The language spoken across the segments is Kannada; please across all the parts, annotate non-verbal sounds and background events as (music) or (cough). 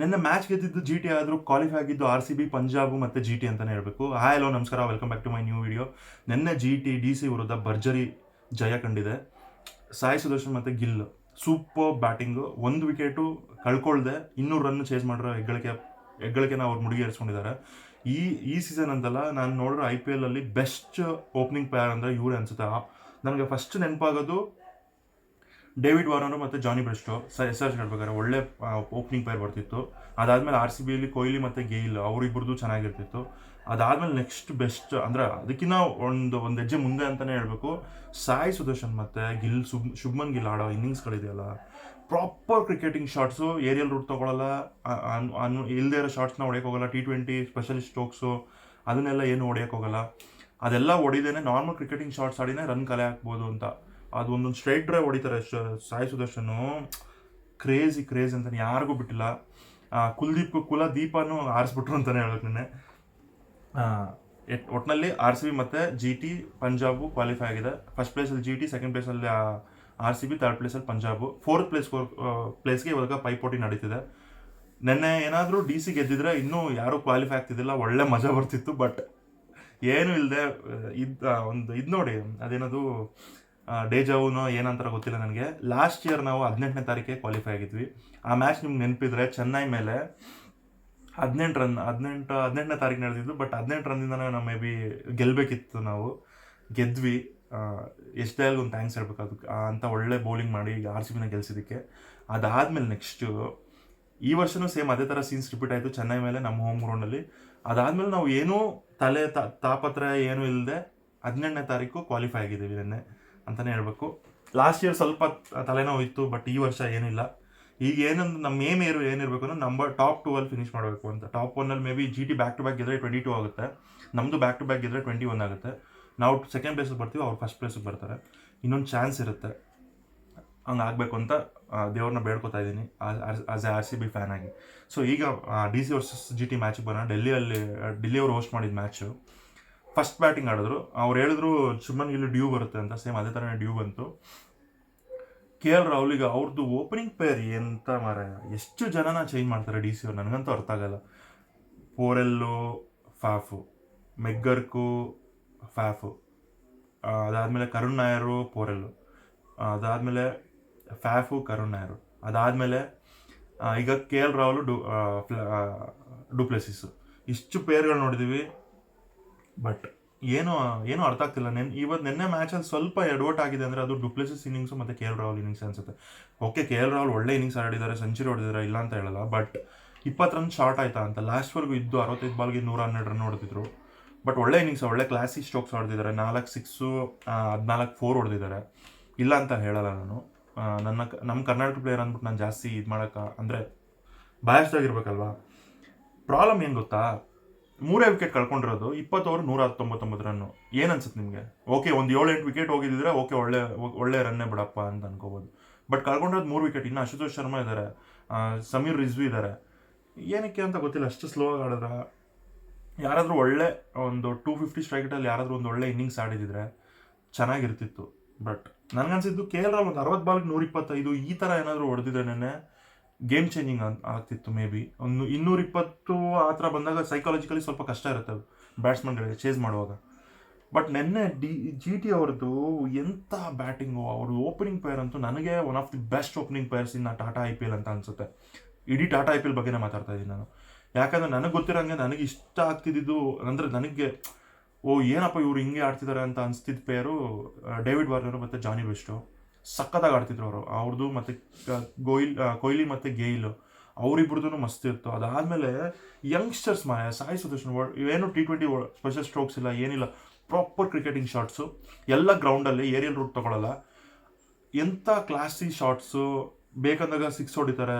ನಿನ್ನೆ ಮ್ಯಾಚ್ ಗೆದ್ದಿದ್ದು ಜಿ ಟಿ ಆದರೂ ಕ್ವಾಲಿಫೈ ಆಗಿದ್ದು ಆರ್ ಸಿ ಬಿ ಪಂಜಾಬ್ ಮತ್ತು ಜಿ ಟಿ ಅಂತಲೇ ಹೇಳಬೇಕು. ಹಾಯ್ ಹಲೋ ನಮಸ್ಕಾರ welcome back to my new video ನಿನ್ನೆ ಜಿ ಟಿ ಡಿ ಸಿ ವಿರುದ್ಧ ಭರ್ಜರಿ ಜಯ ಕಂಡಿದೆ. ಸಾಯಿ ಸುದರ್ಶನ್ ಮತ್ತು ಗಿಲ್ ಸೂಪರ್ ಬ್ಯಾಟಿಂಗು ಒಂದು ವಿಕೆಟು ಕಳ್ಕೊಳ್ದೆ, ಇನ್ನೂರು ರನ್ ಚೇಸ್ ಮಾಡಿರೋ ಹೆಗ್ಗಳಿಕೆ, ಹೆಗ್ಗಳಿಕೆನ ಅವ್ರು ಮುಡಿಗೆ ಏರಿಸ್ಕೊಂಡಿದ್ದಾರೆ ಈ ಈ ಸೀಸನ್ ಅಂತಲ್ಲ, ನಾನು ನೋಡಿರೋ ಐ ಪಿ ಎಲ್ ಅಲ್ಲಿ ಬೆಸ್ಟ್ ಓಪನಿಂಗ್ ಪ್ಲೇಯರ್ ಅಂದರೆ ಇವರೇ ಅನಿಸುತ್ತೆ. ನನಗೆ ಫಸ್ಟ್ ನೆನಪಾಗೋದು ಡೇವಿಡ್ ವಾರ್ನರು ಮತ್ತು ಜಾನಿ ಬ್ರೆಸ್ಟೋ ಎಸ್ ಹೇಳ್ಬೇಕಾದ್ರೆ ಒಳ್ಳೆ ಓಪನಿಂಗ್ ಪೇರ್ ಬರ್ತಿತ್ತು. ಅದಾದಮೇಲೆ ಆರ್ ಸಿ ಬಿಯಲ್ಲಿ ಕೊಹ್ಲಿ ಮತ್ತು ಗೇಲ್ ಅವರಿಬ್ಬರದು ಚೆನ್ನಾಗಿರ್ತಿತ್ತು. ಅದಾದಮೇಲೆ ನೆಕ್ಸ್ಟ್ ಬೆಸ್ಟ್ ಅಂದರೆ ಅದಕ್ಕಿಂತ ಒಂದು ಒಂದು ಹೆಜ್ಜೆ ಮುಂದೆ ಅಂತಲೇ ಹೇಳಬೇಕು. ಸಾಯಿ ಸುದರ್ಶನ್ ಮತ್ತು ಗಿಲ್ ಶುಭ್ ಶುಭ್ಮನ್ ಗಿಲ್ ಆಡೋ ಇನ್ನಿಂಗ್ಸ್ಗಳಿದೆಯಲ್ಲ proper cricketing shots aerial route ತೊಗೊಳಲ್ಲ ಇಲ್ಲದೇ ಇರೋ ಶಾಟ್ಸ್ನ ಹೋಗಲ್ಲ ಟಿ ಟ್ವೆಂಟಿ ಸ್ಪೆಷಲಿಸ್ಟ್ ಸ್ಟೋಕ್ಸು ಅದನ್ನೆಲ್ಲ ಏನು ಹೋಗಲ್ಲ. ಅದೆಲ್ಲ ಹೊಡಿದೇನೆ ನಾರ್ಮಲ್ ಕ್ರಿಕೆಟಿಂಗ್ ಶಾಟ್ಸ್ ಆಡಿನೇ ರನ್ ಕಲೆ ಹಾಕ್ಬೋದು ಅಂತ. ಅದು ಒಂದೊಂದು ಸ್ಟ್ರೈಟ್ ಡ್ರೈವ್ ಹೊಡಿತಾರೆ ಸಾಯಿ ಸುದರ್ಶನು ಕ್ರೇಜಿ ಕ್ರೇಜ್ ಅಂತಾನೆ, ಯಾರಿಗೂ ಬಿಟ್ಟಿಲ್ಲ. ಕುಲ್ದೀಪ್ ಕುಲ, ದೀಪನೂ ಆರಿಸ್ಬಿಟ್ರು ಅಂತಾನೆ ಹೇಳೋಕೆ ನಿನ್ನೆ. ಒಟ್ಟಿನಲ್ಲಿ ಆರ್ ಸಿ ಬಿ ಮತ್ತು ಜಿ ಟಿ ಪಂಜಾಬು ಕ್ವಾಲಿಫೈ ಆಗಿದೆ. ಫಸ್ಟ್ ಪ್ಲೇಸಲ್ಲಿ ಜಿ ಟಿ ಸೆಕೆಂಡ್ ಪ್ಲೇಸಲ್ಲಿ ಆರ್ ಸಿ ಬಿ ತರ್ಡ್ ಪ್ಲೇಸಲ್ಲಿ ಪಂಜಾಬು. ಫೋರ್ತ್ ಪ್ಲೇಸ್ ಪ್ಲೇಸ್ಗೆ ಇವಾಗ ಪೈಪೋಟಿ ನಡೀತಿದೆ. ನೆನ್ನೆ ಏನಾದರೂ ಡಿ ಸಿ ಗೆದ್ದಿದ್ರೆ ಇನ್ನೂ ಯಾರೂ ಕ್ವಾಲಿಫೈ ಆಗ್ತಿದ್ದಿಲ್ಲ, ಒಳ್ಳೆ ಮಜಾ ಬರ್ತಿತ್ತು ಬಟ್ ಏನು ಇಲ್ಲದೆ ಇದು ಒಂದು, ಇದು ನೋಡಿ, ಅದೇನದು ಡೇಜಾವುನೋ ಏನಂತಾರ ಗೊತ್ತಿಲ್ಲ ನನಗೆ. ಲಾಸ್ಟ್ ಇಯರ್ ನಾವು ಹದಿನೆಂಟನೇ ತಾರೀಕಿಗೆ ಕ್ವಾಲಿಫೈ ಆಗಿದ್ವಿ. ಆ ಮ್ಯಾಚ್ ನಿಮ್ಗೆ ನೆನಪಿದ್ರೆ ಚೆನ್ನೈ ಮೇಲೆ ಹದಿನೆಂಟು ರನ್ ಹದಿನೆಂಟು, ಹದಿನೆಂಟನೇ ತಾರೀಕು ನಡೆದಿದ್ದು ಬಟ್ ಹದಿನೆಂಟು ರನ್ನಿಂದನೇ ನಾವು ಮೇ ಬಿ ಗೆಲ್ಲಬೇಕಿತ್ತು ನಾವು. ಗೆದ್ವಿ. ಎಷ್ಟೇ ಒಂದು ಥ್ಯಾಂಕ್ಸ್ ಹೇಳ್ಬೇಕು ಅದಕ್ಕೆ. ಅಂತ ಒಳ್ಳೆ ಬೌಲಿಂಗ್ ಮಾಡಿ ಆರ್ ಸಿ ಬಿನ ಗೆಲ್ಸಿದ್ದಕ್ಕೆ. ಅದಾದಮೇಲೆ ನೆಕ್ಸ್ಟು ಈ ವರ್ಷನೂ ಸೇಮ್ ಅದೇ ಥರ ಸೀನ್ಸ್ ರಿಪೀಟ್ ಆಯಿತು ಚೆನ್ನೈ ಮೇಲೆ ನಮ್ಮ ಹೋಮ್ ಗ್ರೌಂಡಲ್ಲಿ ಅದಾದಮೇಲೆ ನಾವು ಏನೂ ತಲೆ ತಾಪತ್ರ ಏನೂ ಇಲ್ಲದೆ ಹದಿನೆಂಟನೇ ತಾರೀಕು ಕ್ವಾಲಿಫೈ ಆಗಿದ್ದೀವಿ ನಿನ್ನೆ. ಅಂತಲೇ ಹೇಳ್ಬೇಕು. ಲಾಸ್ಟ್ ಇಯರ್ ಸ್ವಲ್ಪ ತಲೆನೋವು ಇತ್ತು ಬಟ್ ಈ ವರ್ಷ ಏನಿಲ್ಲ. ಈಗ ಏನಂದ್ರೆ ನಮ್ಮ ಏಮ್ ಏರು, ಏನಿರಬೇಕು ಅಂದ್ರೆ ನಂಬರ್ ಟಾಪ್ ಟೂ ಅಲ್ಲಿ ಫಿನಿಶ್ ಮಾಡಬೇಕು ಅಂತ. ಟಾಪ್ ಒನ್ನಲ್ಲಿ maybe G T back to back ಗೆದ್ರೆ ಟ್ವೆಂಟಿ ಟೂ ಆಗುತ್ತೆ. ನಮ್ಮದು ಬ್ಯಾಕ್ ಟು ಬ್ಯಾಕ್ ಗೆದ್ರೆ ಟ್ವೆಂಟಿ ಒನ್ ಆಗುತ್ತೆ ನಾವು ಸೆಕೆಂಡ್ ಪ್ಲೇಸಿಗೆ ಬರ್ತೀವಿ, ಅವ್ರು ಫಸ್ಟ್ ಪ್ಲೇಸಿಗೆ ಬರ್ತಾರೆ. ಇನ್ನೊಂದು ಚಾನ್ಸ್ ಇರುತ್ತೆ. ಹಂಗೆ ಆಗಬೇಕು ಅಂತ ದೇವ್ರನ್ನ ಬೇಡ್ಕೊತಾ ಇದ್ದೀನಿ as A R C B fan ಆಗಿ. ಸೊ ಈಗ D C versus G T ಮ್ಯಾಚಿಗೆ ಬರೋಣ. ಡೆಲ್ಲಿಯಲ್ಲಿ ಡೆಲ್ಲಿ ಅವರು ಹೋಸ್ಟ್ ಮಾಡಿದ ಮ್ಯಾಚು ಫಸ್ಟ್ ಬ್ಯಾಟಿಂಗ್ ಆಡಿದ್ರು. ಅವ್ರು ಹೇಳಿದ್ರು ಶುಭನ್ ಇಲ್ಲಿ ಡ್ಯೂ ಬರುತ್ತೆ ಅಂತ. ಸೇಮ್ ಅದೇ ಥರನೇ ಡ್ಯೂ ಬಂತು. ಕೆ ಎಲ್ ರಾಹುಲ್ ಈಗ ಅವ್ರದ್ದು ಓಪನಿಂಗ್ ಪೇರ್ ಎಂತ ಮಾರ ಎಷ್ಟು ಜನನ ಚೇಂಜ್ ಮಾಡ್ತಾರೆ ಡಿ ಸಿ ಅವ್ರು? ನನಗಂತೂ ಅರ್ಥ ಆಗಲ್ಲ. ಪೋರೆಲ್ಲು, ಫಾಫು. ಮೆಗ್ಗರ್ಕು ಫ್ಯಾಫು ಅದಾದಮೇಲೆ ಕರುಣ್ ನಾಯರು, ಪೋರೆಲ್ಲು. ಅದಾದಮೇಲೆ ಫ್ಯಾಫು ಕರುಣ್ ನಾಯರು. ಅದಾದಮೇಲೆ ಈಗ ಕೆ ಎಲ್ ರಾಹುಲ್ ಡು ಫ್ಲ- ಇಷ್ಟು ಪೇರ್ಗಳು ನೋಡಿದೀವಿ. ಬಟ್ ಏನು ಏನು ಅರ್ಥ ಆಗ್ತಿಲ್ಲ. ನೆನ್ ಇವತ್ತು ನಿನ್ನೆ ಮ್ಯಾಚಲ್ಲಿ ಸ್ವಲ್ಪ ಎಡವಟ್ ಆಗಿದೆ ಅಂದರೆ ಅದು ಡುಪ್ಲೆಸಿಸ್ ಇನ್ನಿಂಗ್ಸು ಮತ್ತು ಕೆ ಎಲ್ ರಾಹುಲ್ ಇನ್ನಿಂಗ್ಸ್ ಅನ್ಸುತ್ತೆ. ಓಕೆ ಕೆ ಎಲ್ ರಾಹುಲ್ ಒಳ್ಳೆ ಇನ್ನಿಂಗ್ಸ್ ಆಡಿದ್ದಾರೆ ಸೆಂಚುರಿ ಹೊಡೆದಿದ್ದಾರೆ, ಇಲ್ಲ ಅಂತ ಹೇಳಲ್ಲ ಬಟ್ ಇಪ್ಪತ್ತು ರನ್ ಶಾರ್ಟ್ ಆಯ್ತಾ ಅಂತ. ಲಾಸ್ಟ್ವರೆಗೂ ಇದ್ದು ಅರವತ್ತೈದು ಬಾಲ್ಗೆ ನೂರ ಹನ್ನೆರಡು ರನ್ ಹೊಡೆದಿದ್ರು. ಬಟ್ ಒಳ್ಳೆ ಇನ್ನಿಂಗ್ಸ್ ಒಳ್ಳೆ ಕ್ಲಾಸಿ ಸ್ಟ್ರೋಕ್ಸ್ ಹೊಡೆದಿದ್ದಾರೆ. ನಾಲ್ಕು ಸಿಕ್ಸು ಹದಿನಾಲ್ಕು ಫೋರ್ ಹೊಡೆದಿದ್ದಾರೆ. ಇಲ್ಲ ಅಂತ ಹೇಳಲ್ಲ ನಾನು. ನನ್ನ ನಮ್ಮ ಕರ್ನಾಟಕ ಪ್ಲೇಯರ್ ಅಂದ್ಬಿಟ್ಟು ನಾನು ಜಾಸ್ತಿ ಇದು ಮಾಡೋಕ್ಕೆ ಅಂದರೆ ಆಗಿರ್ಬೇಕಲ್ವಾ? ಪ್ರಾಬ್ಲಮ್ ಏನು ಗೊತ್ತಾ? ಮೂರೇ ವಿಕೆಟ್ ಕಳ್ಕೊಂಡಿರೋದು ಇಪ್ಪತ್ತು ಓವರ್ ನೂರ ಹತ್ತೊಂಬತ್ತೊಂಬತ್ತು ರನ್ನು ಏನು ಅನ್ಸುತ್ತೆ ನಿಮಗೆ? ಓಕೆ ಒಂದು ಏಳು ಎಂಟು ವಿಕೆಟ್ ಹೋಗಿದ್ದಿದ್ರೆ ಓಕೆ ಒಳ್ಳೆ ಒಳ್ಳೆ ರನ್ನೇ ಬಿಡಪ್ಪ ಅಂತ ಅನ್ಕೋಬೋದು. ಬಟ್ ಕಳ್ಕೊಂಡಿರೋದು ಮೂರು ವಿಕೆಟ್ ಇನ್ನು ಅಶುತೋಷ್ ಶರ್ಮಾ ಇದ್ದಾರೆ ಸಮೀರ್ ರಿಜ್ವಿ ಇದ್ದಾರೆ ಏನಕ್ಕೆ ಅಂತ ಗೊತ್ತಿಲ್ಲ, ಅಷ್ಟು ಸ್ಲೋ ಆಗಿ ಆಡಿದ್ರ. ಯಾರಾದರೂ ಒಳ್ಳೆ ಒಂದು ಟೂ ಫಿಫ್ಟಿ ಸ್ಟ್ರೈಕಲ್ಲಿ ಯಾರಾದರೂ ಒಂದು ಒಳ್ಳೆ ಇನ್ನಿಂಗ್ಸ್ ಆಡಿದಿದ್ರೆ ಚೆನ್ನಾಗಿರ್ತಿತ್ತು. ಬಟ್ ನನಗನ್ಸಿದ್ದು ಕೆ ಎಲ್ ರಾಹುಲ್ ಒಂದು ಅರವತ್ತು ಬಾಲ್ಗೆ ನೂರ ಇಪ್ಪತ್ತೈದು ಈ ಥರ ಏನಾದರೂ ಹೊಡೆದಿದ್ರೆ ನೆನ್ನೆ ಗೇಮ್ ಚೇಂಜಿಂಗ್ ಆಗ್ತಿತ್ತು ಮೇ ಬಿ ಒಂದು ಇನ್ನೂರ ಇಪ್ಪತ್ತು ಆ ಥರ ಬಂದಾಗ ಸೈಕಾಲಜಿಕಲಿ ಸ್ವಲ್ಪ ಕಷ್ಟ ಇರುತ್ತೆ ಬ್ಯಾಟ್ಸ್ಮನ್ಗಳಿಗೆ ಚೇಸ್ ಮಾಡುವಾಗ. ಬಟ್ ನಿನ್ನೆ ಡಿ ಜಿ ಟಿ ಅವ್ರದ್ದು ಎಂಥ ಬ್ಯಾಟಿಂಗು ಅವರು ಓಪನಿಂಗ್ ಪ್ಲೇಯರ್ ಅಂತೂ ನನಗೆ one of the best opening players in Tata I P L ಅಂತ ಅನ್ಸುತ್ತೆ. ಇಡೀ ಟಾಟಾ ಐ ಪಿ ಎಲ್ ಬಗ್ಗೆನೇ ಮಾತಾಡ್ತಾ ಇದ್ದೀನಿ ನಾನು. ಯಾಕಂದ್ರೆ ನನಗೆ ಗೊತ್ತಿರೋಂಗೆ ನನಗೆ ಇಷ್ಟ ಆಗ್ತಿದ್ದು ಅಂದರೆ ನನಗೆ, ಓ ಏನಪ್ಪ ಇವರು ಹಿಂಗೆ ಆಡ್ತಿದ್ದಾರೆ ಅಂತ ಅನಿಸ್ತಿದ್ದ ಪ್ಲೇಯರು ಡೇವಿಡ್ ವಾರ್ನರು ಮತ್ತು ಜಾನಿ ಬೆಸ್ಟು ಸಖತ್ತಾಗಿ ಆಡ್ತಿದ್ರು ಅವರು. ಅವ್ರದ್ದು ಮತ್ತು ಗೋಯಿಲ್ ಕೊಹ್ಲಿ ಮತ್ತು ಗೇಯ್ಲು ಅವರಿಬ್ರದ್ದು ಮಸ್ತ್ ಇತ್ತು. ಅದಾದಮೇಲೆ ಯಂಗ್ಸ್ಟರ್ಸ್ ಮನೆ, ಸಾಯಿ ಸುದರ್ಶನ್ ವರ್ಡ್ ಏನು ಟಿ ಟ್ವೆಂಟಿ ಸ್ಪೆಷಲ್ ಸ್ಟ್ರೋಕ್ಸ್ ಇಲ್ಲ, ಏನಿಲ್ಲ. ಪ್ರಾಪರ್ ಕ್ರಿಕೆಟಿಂಗ್ ಶಾಟ್ಸು ಎಲ್ಲ ಗ್ರೌಂಡಲ್ಲಿ ಏರಿಯಲ್ ರೂಟ್ ತೊಗೊಳಲ್ಲ. ಎಂಥ ಕ್ಲಾಸಿ ಶಾಟ್ಸು ಬೇಕಂದಾಗ ಸಿಕ್ಸ್ ಹೊಡಿತಾರೆ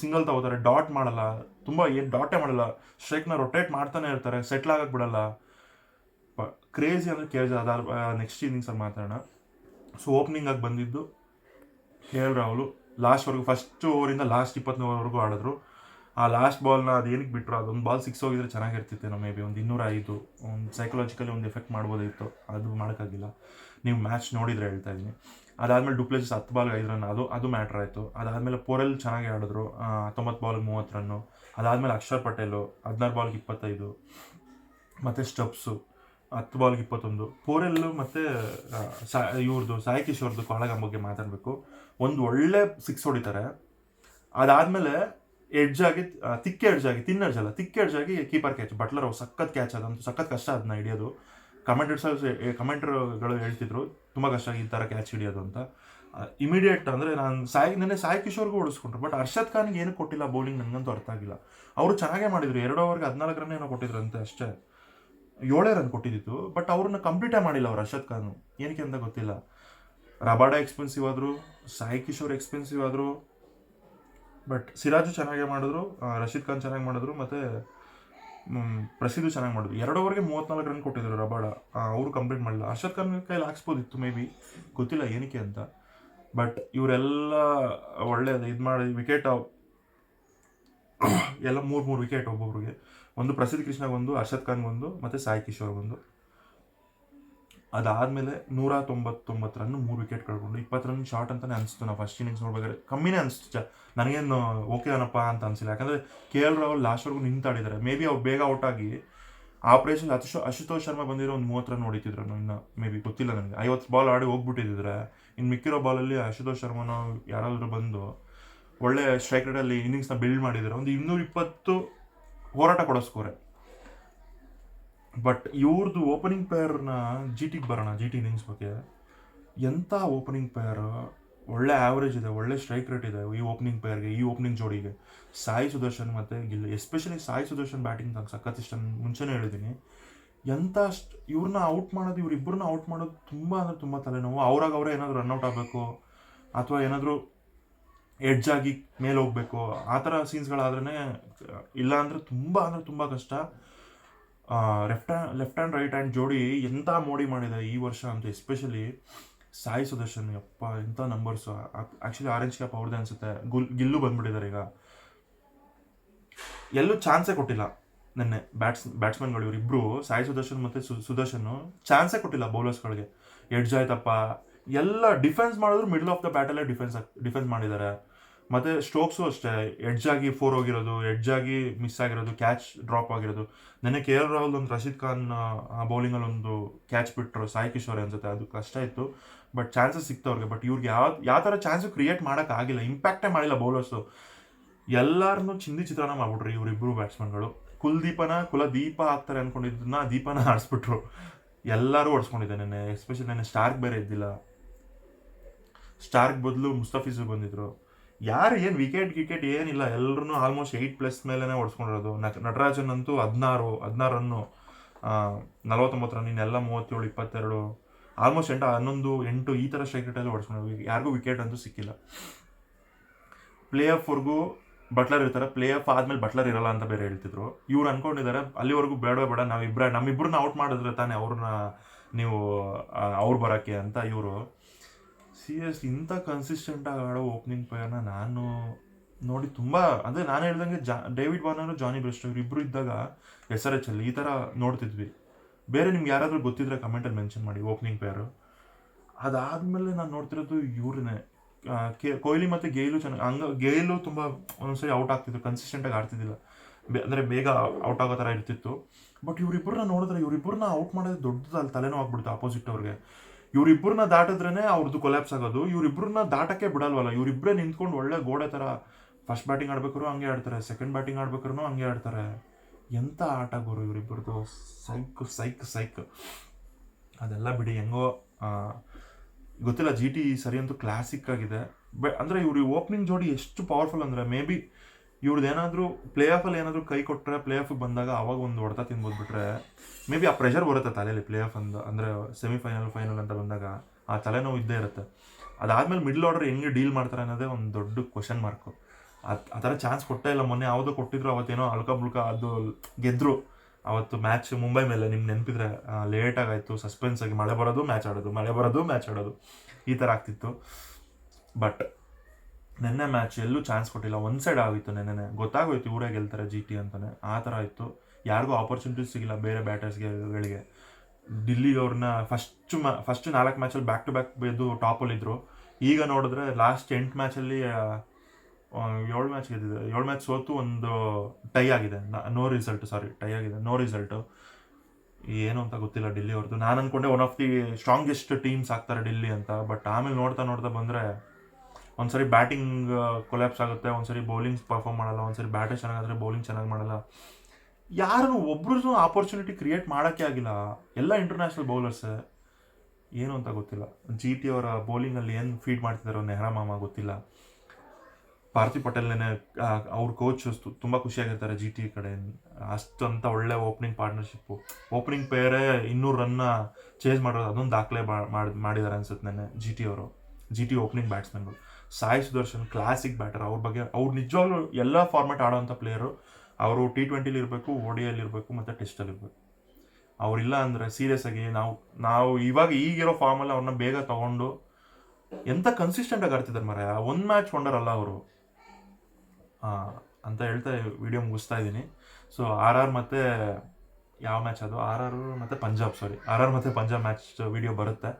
ಸಿಂಗಲ್ ತಗೋತಾರೆ ಡಾಟ್ ಮಾಡಲ್ಲ. ತುಂಬ ಏನು ಡಾಟೇ ಮಾಡಲ್ಲ. ಸ್ಟ್ರೈಕ್ನ ರೊಟೇಟ್ ಮಾಡ್ತಾನೆ ಇರ್ತಾರೆ ಸೆಟ್ಲ್ ಆಗಕ್ಕೆ ಬಿಡಲ್ಲ. ಕ್ರೇಜಿ ಅಂದರೆ ಕೇಜ್ ಅದಾದ ನೆಕ್ಸ್ಟ್ ಇನ್ನಿಂಗ್ಸಲ್ಲಿ ಮಾತಾಡೋಣ. ಸೊ ಓಪನಿಂಗಾಗಿ ಬಂದಿದ್ದು ಕೆ ಎಲ್ ರಾಹುಲು ಲಾಸ್ಟ್ವರೆಗೂ ಫಸ್ಟ್ ಓವರಿಂದ ಲಾಸ್ಟ್ ಇಪ್ಪತ್ತನೇ ಓವರ್ವರೆಗೂ ಆಡಿದ್ರು. ಆ ಲಾಸ್ಟ್ ಬಾಲ್ನ ಅದು ಏನಕ್ಕೆ ಬಿಟ್ಟರು ಅದೊಂದು ಬಾಲ್ ಸಿಕ್ಸ್ ಹೋಗಿದ್ರೆ ಚೆನ್ನಾಗಿರ್ತಿತ್ತೇನೋ ಮೇ ಬಿ ಒಂದು ಇನ್ನೂರ ಐದು ಒಂದು ಸೈಕಲಾಜಿಕಲಿ ಒಂದು ಎಫೆಕ್ಟ್ ಮಾಡ್ಬೋದಿತ್ತು. ಅದು ಮಾಡೋಕ್ಕಾಗಿಲ್ಲ. ನೀವು ಮ್ಯಾಚ್ ನೋಡಿದರೆ ಹೇಳ್ತಾ ಇದ್ದೀನಿ. ಅದಾದಮೇಲೆ ಡುಪ್ಲೆಸಿಸ್ ಹತ್ತು ಬಾಲ್ಗೆ ಐದು ರನ್ ಅದು ಅದು ಮ್ಯಾಟ್ರ್ ಆಯಿತು. ಅದಾದಮೇಲೆ ಪೋರೆಲ್ ಚೆನ್ನಾಗಿ ಆಡಿದ್ರು. ಹತ್ತೊಂಬತ್ತು ಬಾಲ್ಗೆ ಮೂವತ್ತು ರನ್ನು ಅದಾದಮೇಲೆ ಅಕ್ಷರ್ ಪಟೇಲು ಹದಿನಾರು ಬಾಲ್ಗೆ ಇಪ್ಪತ್ತೈದು. ಮತ್ತು ಸ್ಟಬ್ಸು ಹತ್ತು ಬಾಲ್ಗೆ ಇಪ್ಪತ್ತೊಂದು. ಪೋರೆಲ್ಲು ಮತ್ತು ಇವ್ರದ್ದು ಸಾಯಿ ಕಿಶೋರ್ದು ಕೊಳಗಂ ಬಗ್ಗೆ ಮಾತಾಡಬೇಕು. ಒಂದು ಒಳ್ಳೆ ಸಿಕ್ಸ್ ಹೊಡಿತಾರೆ. ಅದಾದಮೇಲೆ ಎಡ್ಜ್ ಆಗಿ ತಿಕ್ಕೆ ಎಡ್ಜ್ ಆಗಿ ತಿನ್ನ ಎಡ್ಜ್ ಅಲ್ಲ, ತಿಕ್ಕೆ ಎಡ್ಜ್ ಆಗಿ ಕೀಪರ್ ಕ್ಯಾಚ್ ಬಟ್ಲರ್ ಅವ್ರು ಸಖತ್ ಕ್ಯಾಚ್ ಅದಂತೂ ಸಖತ್ ಕಷ್ಟ ಅದನ್ನ ಹಿಡಿಯೋದು. ಕಮೆಂಟರ್ಸ್ ಕಮೆಂಟರ್ಗಳು ಹೇಳ್ತಿದ್ರು, ತುಂಬ ಕಷ್ಟ ಈ ಥರ ಕ್ಯಾಚ್ ಹಿಡಿಯೋದು ಅಂತ. ಇಮಿಡಿಯೇಟ್ ಅಂದರೆ ನಾನು ಸಾಯಿ, ನೆನ್ನೆ ಸಾಯಿ ಕಿಶೋರ್ಗೂ ಓಡಿಸ್ಕೊಂಡ್ರು ಬಟ್ ಅರ್ಷದ್ ಖಾನ್ಗೆ ಏನು ಕೊಟ್ಟಿಲ್ಲ ಬೌಲಿಂಗ್ ನನಗಂತೂ ಅರ್ಥ ಆಗಿಲ್ಲ. ಅವರು ಚೆನ್ನಾಗೇ ಮಾಡಿದ್ರು, ಎರಡು ಓವರ್ಗೆ ಹದಿನಾಲ್ಕು ರನ್ ಏನೋ ಕೊಟ್ಟಿದ್ರು ಅಂತೆ ಅಷ್ಟೇ. ಏಳೇ ರನ್ ಕೊಟ್ಟಿದ್ದಿತ್ತು ಬಟ್ ಅವ್ರನ್ನ ಕಂಪ್ಲೀಟೇ ಮಾಡಿಲ್ಲ ಅವ್ರು ಹರ್ಷದ್ ಖಾನ್ ಏನಕ್ಕೆ ಅಂತ ಗೊತ್ತಿಲ್ಲ. ರಬಾಡ ಎಕ್ಸ್ಪೆನ್ಸಿವ್ ಆದರು, ಸಾಯಿ ಕಿಶೋರ್ ಎಕ್ಸ್ಪೆನ್ಸಿವ್ ಆದರು ಬಟ್ ಸಿರಾಜು ಚೆನ್ನಾಗೇ ಮಾಡಿದ್ರು ರಶೀದ್ ಖಾನ್ ಚೆನ್ನಾಗಿ ಮಾಡಿದ್ರು, ಮತ್ತು ಪ್ರಸಿದ್ದು ಚೆನ್ನಾಗಿ ಮಾಡಿದ್ರು. ಎರಡು ಓವರ್ಗೆ ಮೂವತ್ನಾಲ್ಕು ರನ್ ಕೊಟ್ಟಿದ್ರು ರಬಾಡ. ಅವರು ಕಂಪ್ಲೀಟ್ ಮಾಡಿಲ್ಲ ಅರ್ಷದ್ ಖಾನ್ ಕೈಲಿ ಹಾಕ್ಸ್ಬೋದಿತ್ತು ಮೇ ಬಿ ಗೊತ್ತಿಲ್ಲ ಏನಕ್ಕೆ ಅಂತ. ಬಟ್ ಇವರೆಲ್ಲ ಒಳ್ಳೆಯದು ಇದು ಮಾಡಿ ವಿಕೆಟ್ (coughs) ಎಲ್ಲ ಮೂರು ಮೂರು ವಿಕೆಟ್ ಒಬ್ಬೊಬ್ರಿಗೆ. ಒಂದು ಪ್ರಸಿದ್ಧ ಕೃಷ್ಣಗೊಂದು ಖಾನ್ ಖಾನ್ಗೊಂದು, ಮತ್ತು ಸಾಯಿ ಕಿಶೋರ್ಗೊಂದು. ಅದಾದಮೇಲೆ ನೂರ ತೊಂಬತ್ತೊಂಬತ್ತು ರನ್ ಮೂರು ವಿಕೆಟ್ ಕಳ್ಕೊಂಡು ಇಪ್ಪತ್ತು ರನ್ ಶಾರ್ಟ್ ಅಂತಾನೆ ಅನಿಸ್ತು ನಾವು ಫಸ್ಟ್ ಇನ್ನಿಂಗ್ಸ್ ನೋಡ್ಬೇಕಾದ್ರೆ. ಕಮ್ಮಿನೇ ಅನಿಸ್ತು ಚ, ನನಗೇನು ಓಕೆ ಅನಪ್ಪ ಅಂತ ಅನಿಸಿಲ್ಲ. ಯಾಕಂದರೆ ಕೆ ಎಲ್ ರಾಹುಲ್ ಲಾಸ್ಟ್ವರೆಗೂ ನಿಂತಾಡಿದ್ದಾರೆ ಮೇ ಬಿ ಅವ್ರು ಬೇಗ ಔಟ್ ಆಗಿ ಆಪರೇಷನ್ ಅಶು, ಅಶುತೋಷ್ ಶರ್ಮಾ ಬಂದಿರೋ ಒಂದು ಮೂವತ್ತು ರನ್ ಹೊಡಿತಿದ್ರು ಇನ್ನು ಮೇ ಬಿ ಗೊತ್ತಿಲ್ಲ ನನಗೆ. ಐವತ್ತು ಬಾಲ್ ಆಡಿ ಹೋಗ್ಬಿಟ್ಟಿದ್ರೆ ಇನ್ನು ಮಿಕ್ಕಿರೋ ಬಾಲಲ್ಲಿ ಅಶುತೋಷ್ ಶರ್ಮಾನ ಯಾರಾದರೂ ಬಂದು ಒಳ್ಳೆ ಸ್ಟ್ರೈಕ್ ರೇಟಲ್ಲಿ ಇನ್ನಿಂಗ್ಸ್ನ ಬಿಲ್ಡ್ ಮಾಡಿದ್ದಾರೆ ಒಂದು ಇನ್ನೂರ ಇಪ್ಪತ್ತು ಹೋರಾಟ ಕೊಡೋ ಸ್ಕೋರೆ ಬಟ್ ಇವ್ರದ್ದು ಓಪನಿಂಗ್ ಪ್ಲೇಯರ್ನ ಜಿ ಟಿಗೆ ಬರೋಣ ಜಿ ಟಿ ಇನ್ನಿಂಗ್ಸ್ ಬಗ್ಗೆ. ಎಂಥ ಓಪನಿಂಗ್ ಪ್ಲೇಯರ್ ಒಳ್ಳೆ ಆವರೇಜ್ ಇದೆ, ಒಳ್ಳೆ ಸ್ಟ್ರೈಕ್ ರೇಟ್ ಇದೆ ಈ ಓಪನಿಂಗ್ ಪ್ಲೇಯರ್ಗೆ ಈ ಓಪನಿಂಗ್ ಜೋಡಿಗೆ. ಸಾಯಿ ಸುದರ್ಶನ್ ಮತ್ತು ಗಿಲ್ ಎಸ್ಪೆಷಲಿ ಸಾಯಿ ಸುದರ್ಶನ್ ಬ್ಯಾಟಿಂಗ್ ನಂಗೆ ಸಖತ್ ಇಷ್ಟ ಮುಂಚೆನೇ ಹೇಳಿದ್ದೀನಿ ಎಂಥ ಅಷ್ಟು ಇವ್ರನ್ನ ಔಟ್ ಮಾಡೋದು ಇವ್ರಿಬ್ಬರನ್ನ ಔಟ್ ಮಾಡೋದು ತುಂಬ ಅಂದರೆ ತುಂಬ ತಲೆನೋವು. ಅವ್ರಾಗ ಅವರೇ ಏನಾದರೂ ರನ್ಔಟ್ ಆಗಬೇಕು, ಅಥವಾ ಏನಾದರೂ ಎಡ್ಜ್ ಆಗಿ ಮೇಲೆ ಹೋಗ್ಬೇಕು. ಆ ಥರ ಸೀನ್ಸ್ಗಳಾದ್ರೇ ಇಲ್ಲ ಅಂದರೆ ತುಂಬ ಅಂದರೆ ತುಂಬ ಕಷ್ಟ. Left hand left hand right hand ಜೋಡಿ ಎಂಥ ಮೋಡಿ ಮಾಡಿದೆ ಈ ವರ್ಷ ಅಂತ ಎಸ್ಪೆಷಲಿ ಸಾಯಿ ಸುದರ್ಶನ್ ಅಪ್ಪ ಎಂಥ ನಂಬರ್ಸು ಆ್ಯಕ್ಚುಲಿ ಆರೆಂಜ್ ಕ್ಯಾಪ್ ಅವ್ರದ್ದೇ ಅನಿಸುತ್ತೆ. ಗುಲ್, ಗಿಲ್ಲು ಬಂದ್ಬಿಟ್ಟಿದ್ದಾರೆ ಈಗ. ಎಲ್ಲೂ ಚಾನ್ಸೇ ಕೊಟ್ಟಿಲ್ಲ ನಿನ್ನೆ ಬ್ಯಾಟ್ಸ್ ಬ್ಯಾಟ್ಸ್ಮನ್ಗಳು ಇವರಿಬ್ಬರು ಸಾಯಿ ಸುದರ್ಶನ್ ಮತ್ತು ಸು ಸುದರ್ಶನ್ ಚಾನ್ಸೇ ಕೊಟ್ಟಿಲ್ಲ ಬೌಲರ್ಸ್ಗಳಿಗೆ ಎಡ್ಜ್ ಆಯ್ತಪ್ಪ. ಎಲ್ಲ ಡಿಫೆನ್ಸ್ ಮಾಡಿದ್ರು ಮಿಡ್ಲ್ ಆಫ್ ದ ಬ್ಯಾಟಲ್ಲೇ ಡಿಫೆನ್ಸ್ ಡಿಫೆನ್ಸ್ ಮಾಡಿದ್ದಾರೆ. ಮತ್ತು ಸ್ಟೋಕ್ಸು ಅಷ್ಟೇ ಎಡ್ಜ್ ಆಗಿ ಫೋರ್ ಹೋಗಿರೋದು ಆಗಿ ಮಿಸ್ ಆಗಿರೋದು ಕ್ಯಾಚ್ ಡ್ರಾಪ್ ಆಗಿರೋದು. ನೆನ್ನೆ ಕೆ ಎಲ್ ರಾಹುಲ್ ಒಂದು ರಶೀದ್ ಖಾನ್ ಬೌಲಿಂಗಲ್ಲಿ ಒಂದು ಕ್ಯಾಚ್ ಬಿಟ್ಟರು ಸಾಯಿ ಕಿಶೋರ್ ಅನ್ಸುತ್ತೆ, ಅದು ಕಷ್ಟ ಇತ್ತು. ಬಟ್ ಚಾನ್ಸಸ್ ಸಿಕ್ತವ್ರಿಗೆ ಬಟ್ ಇವ್ರಿಗೆ ಯಾವ ಯಾವ ಥರ ಚಾನ್ಸು ಕ್ರಿಯೇಟ್ ಮಾಡೋಕ್ಕಾಗಿಲ್ಲ ಇಂಪ್ಯಾಕ್ಟೇ ಮಾಡಿಲ್ಲ ಬೌಲರ್ಸು ಎಲ್ಲರನ್ನೂ ಚಿಂದಿ ಚಿತ್ರಾನ್ನ ಮಾಡ್ಬಿಟ್ರು ಇವರಿಬ್ಬರು ಬ್ಯಾಟ್ಸ್ಮನ್ಗಳು ಕುಲ್ದೀಪನ, ಕುಲದೀಪ ಆಗ್ತಾರೆ ಅನ್ಕೊಂಡಿದ್ದನ್ನ ದೀಪನ ಆಡಿಸ್ಬಿಟ್ರು. ಎಲ್ಲರೂ ಓಡಿಸ್ಕೊಂಡಿದ್ದೆ ನೆನೆ ಎಸ್ಪೆಷಲಿ ನೆನ್ನೆ ಸ್ಟಾರ್ಕ್ ಬೇರೆ ಇದ್ದಿಲ್ಲ. ಸ್ಟಾರ್ಕ್ ಬದಲು ಮುಸ್ತಫಿಜು ಬಂದಿದ್ರು. ಯಾರು ಏನು ವಿಕೆಟ್ ಗಿಕೆಟ್ ಏನಿಲ್ಲ ಎಲ್ಲರೂ ಆಲ್ಮೋಸ್ಟ್ ಏಯ್ಟ್ ಪ್ಲಸ್ ಮೇಲೇ ಹೊಡ್ಸ್ಕೊಂಡಿರೋದು ನಟ- ನಟರಾಜನ್ ಅಂತೂ ಹದಿನಾರು ಹದಿನಾರು ರನ್ನು ನಲವತ್ತೊಂಬತ್ತು ರನ್ ಇನ್ನೆಲ್ಲ ಮೂವತ್ತೇಳು, ಇಪ್ಪತ್ತೆರಡು ಆಲ್ಮೋಸ್ಟ್ ಎಂಟು, ಹನ್ನೊಂದು, ಎಂಟು ಈ ಥರ ಸ್ಟ್ರೈಕ್ ಓಡಿಸ್ಕೊಂಡು ಯಾರಿಗೂ ವಿಕೆಟ್ ಅಂತೂ ಸಿಕ್ಕಿಲ್ಲ. ಪ್ಲೇ ಆಫ್ವರೆಗೂ ಬಟ್ಲರ್ ಇರ್ತಾರೆ. ಪ್ಲೇ ಆಫ್ ಆದ್ಮೇಲೆ ಬಟ್ಲರ್ ಇರಲ್ಲ ಅಂತ ಬೇರೆ ಹೇಳ್ತಿದ್ರು. ಇವ್ರು ಅನ್ಕೊಂಡಿದ್ದಾರೆ ಅಲ್ಲಿವರೆಗೂ ಬೇಡ ಬೇಡ ನಾವಿಬ್ಬರ ನಮ್ಮಿಬ್ಬರನ್ನ ಔಟ್ ಮಾಡಿದ್ರೆ ತಾನೇ ಅವ್ರನ್ನ ನೀವು ಅವ್ರು ಬರೋಕ್ಕೆ ಅಂತ ಇವರು ಸೀರಿಯಸ್ ಇಂಥ ಕನ್ಸಿಸ್ಟೆಂಟಾಗಿ ಆಡೋ ಓಪನಿಂಗ್ ಪ್ಲೇಯರ್ನ ನಾನು ನೋಡಿ ತುಂಬ, ಅಂದರೆ ನಾನು ಹೇಳ್ದಂಗೆ ಜಾ ಡೇವಿಡ್ ವಾರ್ನರು ಜಾನಿ ಬ್ರೆಸ್ಟ್ ಇಬ್ಬರು ಇದ್ದಾಗ ಎಸ್ ಆರ್ ಎಚ್ ಅಲ್ಲಿ ಈ ಥರ ನೋಡ್ತಿದ್ವಿ. ಬೇರೆ ನಿಮ್ಗೆ ಯಾರಾದರೂ ಗೊತ್ತಿದ್ರೆ ಕಮೆಂಟಲ್ಲಿ ಮೆನ್ಷನ್ ಮಾಡಿ ಓಪನಿಂಗ್ ಪ್ಲೇಯರು ಅದಾದಮೇಲೆ ನಾನು ನೋಡ್ತಿರೋದು ಇವ್ರನ್ನೇ. ಕೊಹ್ಲಿ ಮತ್ತು ಗೇಲು ಚೆನ್ನಾಗಿ, ಹಂಗ ಗೇಲು ತುಂಬ ಒಂದೊಂದ್ಸರಿ ಔಟ್ ಆಗ್ತಿದ್ರು ಕನ್ಸಿಸ್ಟೆಂಟಾಗಿ ಆಡ್ತಿದ್ದಿಲ್ಲ. ಅಂದರೆ ಬೇಗ ಔಟ್ ಆಗೋ ಥರ ಇರ್ತಿತ್ತು. ಬಟ್ ಇವರಿಬ್ಬರನ್ನ ನೋಡಿದ್ರೆ ಇವರಿಬ್ಬರನ್ನ ಔಟ್ ಮಾಡೋದು ದೊಡ್ಡದು ತಲೆನೋ ಆಗ್ಬಿಡ್ತು ಆಪೋಸಿಟ್ ಅವ್ರಿಗೆ. ಇವರಿಬ್ಬರನ್ನ ದಾಟಿದ್ರೇ ಅವ್ರದ್ದು ಕೊಲ್ಯಾಪ್ಸ್ ಆಗೋದು. ಇವರಿಬ್ಬರನ್ನ ದಾಟಕ್ಕೆ ಬಿಡಲ್ವಲ್ಲ. ಇವರಿಬ್ಬರೇ ನಿಂತ್ಕೊಂಡು ಒಳ್ಳೆ ಗೋಡೆ ಥರ ಫಸ್ಟ್ ಬ್ಯಾಟಿಂಗ್ ಆಡ್ಬೇಕ್ರು ಹಂಗೆ ಆಡ್ತಾರೆ ಸೆಕೆಂಡ್ ಬ್ಯಾಟಿಂಗ್ ಆಡ್ಬೇಕ್ರು ಹಂಗೆ ಆಡ್ತಾರೆ. ಎಂಥ ಆಟ ಗುರು ಇವರಿಬ್ಬರದು ಸೈಕ್ ಸೈಕ್ ಸೈಕ್ ಅದೆಲ್ಲ ಬಿಡಿ, ಹೆಂಗೋ ಗೊತ್ತಿಲ್ಲ ಜಿ ಟಿ ಸರಿ ಅಂತೂ ಕ್ಲಾಸಿಕ್ ಆಗಿದೆ. ಬಟ್ ಅಂದರೆ ಇವ್ರು ಓಪನಿಂಗ್ ಜೋಡಿ ಎಷ್ಟು ಪವರ್ಫುಲ್ ಅಂದರೆ ಮೇ ಬಿ ಇವ್ರದ್ದು ಏನಾದರೂ ಪ್ಲೇ ಆಫಲ್ಲಿ ಏನಾದರೂ ಕೈ ಕೊಟ್ಟರೆ ಪ್ಲೇ ಆಫ್ ಬಂದಾಗ ಅವಾಗ ಒಂದು ಹೊಡೆತ ತಿನ್ಬೋದು ಬಿಟ್ರೆ ಮೇ ಬಿ ಆ ಪ್ರೆಷರ್ ಬರುತ್ತೆ ತಲೆಯಲ್ಲಿ ಪ್ಲೇ ಆಫ್ ಅಂದ, ಅಂದರೆ ಸೆಮಿಫೈನಲ್ ಫೈನಲ್ ಅಂತ ಬಂದಾಗ ಆ ತಲೆನೋವು ಇದ್ದೇ ಇರುತ್ತೆ. ಅದಾದಮೇಲೆ ಮಿಡ್ಲ್ ಆರ್ಡರ್ ಹೆಂಗೆ ಡೀಲ್ ಮಾಡ್ತಾರೆ ಅನ್ನೋದೇ ಒಂದು ದೊಡ್ಡ ಕ್ವಶನ್ ಮಾರ್ಕು ಆ ಥರ ಚಾನ್ಸ್ ಕೊಟ್ಟೇ ಇಲ್ಲ, ಮೊನ್ನೆ ಯಾವುದೋ ಕೊಟ್ಟಿದ್ರು, ಅವತ್ತೇನೋ ಅಳ್ಕ ಬುಳ್ಕ ಅದು ಗೆದ್ರು. ಅವತ್ತು ಮ್ಯಾಚ್ ಮುಂಬೈ ಮೇಲೆ ನಿಮ್ಗೆ ನೆನಪಿದ್ರೆ ಲೇಟ್ ಆಯಿತು ಸಸ್ಪೆನ್ಸ್ ಆಗಿ ಮಳೆ ಬರೋದು ಮ್ಯಾಚ್ ಆಡೋದು, ಮಳೆ ಬರೋದು ಮ್ಯಾಚ್ ಆಡೋದು. ಈ ಥರ ಆಗ್ತಿತ್ತು. ಬಟ್ ನೆನ್ನೆ ಮ್ಯಾಚ್ ಎಲ್ಲೂ ಚಾನ್ಸ್ ಕೊಟ್ಟಿಲ್ಲ. ಒಂದು ಸೈಡ್ ಆಗಿತ್ತು ನೆನ್ನೆ ಗೊತ್ತಾಗೋಯ್ತು ಇವರೇ ಗೆಲ್ತಾರೆ ಜಿ ಟಿ ಅಂತಾನೆ. ಆ ಥರ ಇತ್ತು. ಯಾರಿಗೂ ಆಪರ್ಚುನಿಟೀಸ್ ಸಿಗಿಲ್ಲ ಬೇರೆ ಬ್ಯಾಟರ್ಸ್ಗೆಗಳಿಗೆ ಡಿಲ್ಲಿ ಅವ್ರನ್ನ ಫಸ್ಟ್ ಮ್ಯಾ ಫಸ್ಟ್ ನಾಲ್ಕು ಮ್ಯಾಚಲ್ಲಿ ಬ್ಯಾಕ್ ಟು ಬ್ಯಾಕ್ ಬಿದ್ದು ಟಾಪಲ್ಲಿದ್ದರು ಈಗ ನೋಡಿದ್ರೆ ಲಾಸ್ಟ್ ಎಂಟು ಮ್ಯಾಚಲ್ಲಿ ಏಳು ಮ್ಯಾಚ್ ಗೆದ್ದಿದೆ. ಏಳು ಮ್ಯಾಚ್ ಸೋತು ಒಂದು ಟೈ ಆಗಿದೆ. ನೋ ರಿಸಲ್ಟ್ ಸಾರಿ ಟೈ ಆಗಿದೆ. ನೋ ರಿಸಲ್ಟು ಏನು ಅಂತ ಗೊತ್ತಿಲ್ಲ ಡೆಲ್ಲಿ ಅವ್ರದ್ದು. ನಾನು ಅನ್ಕೊಂಡೆ one of the strongest teams ಆಗ್ತಾರೆ ಡೆಲ್ಲಿ ಅಂತ. ಬಟ್ ಆಮೇಲೆ ನೋಡ್ತಾ ನೋಡ್ತಾ ಬಂದರೆ ಒಂದ್ಸರಿ ಬ್ಯಾಟಿಂಗ್ ಕೊಲ್ಯಾಪ್ಸ್ ಆಗುತ್ತೆ, ಒಂದ್ಸರಿ ಬೌಲಿಂಗ್ ಪರ್ಫಾರ್ಮ್ ಮಾಡಲ್ಲ, ಒಂದ್ಸರಿ ಬ್ಯಾಟೇ ಚೆನ್ನಾಗಾದ್ರೆ ಬೌಲಿಂಗ್ ಚೆನ್ನಾಗಿ ಮಾಡಲ್ಲ. ಯಾರು ಒಬ್ರು ಆಪರ್ಚುನಿಟಿ ಕ್ರಿಯೇಟ್ ಮಾಡೋಕ್ಕೆ ಆಗಿಲ್ಲ. ಎಲ್ಲ ಇಂಟರ್ನ್ಯಾಷನಲ್ ಬೌಲರ್ಸ್ ಏನು ಅಂತ ಗೊತ್ತಿಲ್ಲ. ಜಿ ಟಿ ಅವರ ಬೌಲಿಂಗಲ್ಲಿ ಏನು ಫೀಡ್ ಮಾಡ್ತಿದ್ದಾರೋ ನೆಹರಾ ಮಾಮ ಗೊತ್ತಿಲ್ಲ. ಪಾರ್ಥಿವ್ ಪಟೇಲ್ನೇ ಅವ್ರ ಕೋಚ್ ತುಂಬ ಖುಷಿಯಾಗಿರ್ತಾರೆ ಜಿ ಟಿ ಕಡೆ. ಅಷ್ಟಂತ ಒಳ್ಳೆ ಓಪನಿಂಗ್ ಪಾರ್ಟ್ನರ್ಶಿಪ್ಪು ಓಪನಿಂಗ್ ಪೇರೇ ಇನ್ನೂರು ರನ್ನ ಚೇಸ್ ಮಾಡೋದು ಅದೊಂದು ದಾಖಲೆ ಮಾಡಿ ಮಾಡಿದ್ದಾರೆ ಅನ್ಸುತ್ತೆ ನೆನೆ ಜಿ ಟಿ ಅವರು. ಜಿ ಟಿ ಓಪನಿಂಗ್ ಬ್ಯಾಟ್ಸ್ಮನ್ಗಳು ಸಾಯಿ ಸುದರ್ಶನ್ ಕ್ಲಾಸಿಕ್ ಬ್ಯಾಟರ್ ಅವ್ರ ಬಗ್ಗೆ ಅವ್ರು ನಿಜವಾಗ್ಲೂ ಎಲ್ಲ ಫಾರ್ಮೆಟ್ ಆಡೋವಂಥ ಪ್ಲೇಯರು ಅವರು ಟಿ ಟ್ವೆಂಟಿಲಿ ಇರಬೇಕು ಓಡಿಯಲ್ಲಿ ಇರಬೇಕು, ಮತ್ತು ಟೆಸ್ಟಲ್ಲಿ ಇರಬೇಕು. ಅವರಿಲ್ಲ ಅಂದರೆ ಸೀರಿಯಸ್ ಆಗಿ ನಾವು ನಾವು ಇವಾಗ ಈಗಿರೋ ಫಾರ್ಮಲ್ಲಿ ಅವ್ರನ್ನ ಬೇಗ ತೊಗೊಂಡು ಕನ್ಸಿಸ್ಟೆಂಟ್ ಆಗಿ ಆಡ್ತಿದ್ದಾರೆ ಮರ ಒಂದು ಮ್ಯಾಚ್ ವಂಡರ್ ಅಲ್ಲ ಅವರು. ಅಂತ ಹೇಳ್ತಾ ವಿಡಿಯೋ ಮುಗಿಸ್ತಾ ಇದ್ದೀನಿ. ಸೊ ಆರ್ ಆರ್ ಮತ್ತು ಯಾವ ಮ್ಯಾಚ್ ಅದು? ಆರ್ ಆರ್ ಮತ್ತು ಪಂಜಾಬ್ ಸಾರಿ ಆರ್ ಆರ್ ಮತ್ತು ಪಂಜಾಬ್ ಮ್ಯಾಚ್ ವಿಡಿಯೋ ಬರುತ್ತೆ.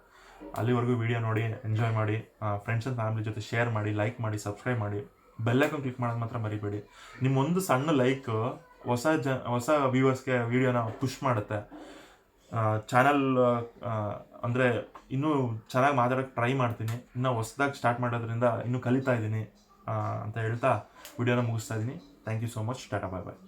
ಅಲ್ಲಿವರೆಗೂ ವಿಡಿಯೋ ನೋಡಿ ಎಂಜಾಯ್ ಮಾಡಿ ಫ್ರೆಂಡ್ಸ್ ಆ್ಯಂಡ್ ಫ್ಯಾಮಿಲಿ ಜೊತೆ ಶೇರ್ ಮಾಡಿ ಲೈಕ್ ಮಾಡಿ ಸಬ್ಸ್ಕ್ರೈಬ್ ಮಾಡಿ. ಬೆಲ್ಲೈಕನ್ ಕ್ಲಿಕ್ ಮಾಡೋದು ಮಾತ್ರ ಮರಿಬೇಡಿ. ನಿಮ್ಮೊಂದು ಸಣ್ಣ ಲೈಕ್ ಹೊಸ ಜ, ಹೊಸ ವ್ಯೂವರ್ಸ್ಗೆ ವಿಡಿಯೋನ ಪುಷ್ ಮಾಡುತ್ತೆ. ಚಾನಲ್ ಅಂದರೆ ಇನ್ನೂ ಚೆನ್ನಾಗಿ ಮಾತಾಡೋಕ್ಕೆ ಟ್ರೈ ಮಾಡ್ತೀನಿ. ಇನ್ನೂ ಹೊಸದಾಗಿ ಸ್ಟಾರ್ಟ್ ಮಾಡೋದ್ರಿಂದ ಇನ್ನೂ ಕಲಿತಾ ಇದ್ದೀನಿ ಅಂತ ಹೇಳ್ತಾ ವಿಡಿಯೋನ ಮುಗಿಸ್ತಾ ಇದ್ದೀನಿ. ಥ್ಯಾಂಕ್ ಯು ಸೋ ಮಚ್ ಟಾಟಾ ಬಾಯ್ ಬಾಯ್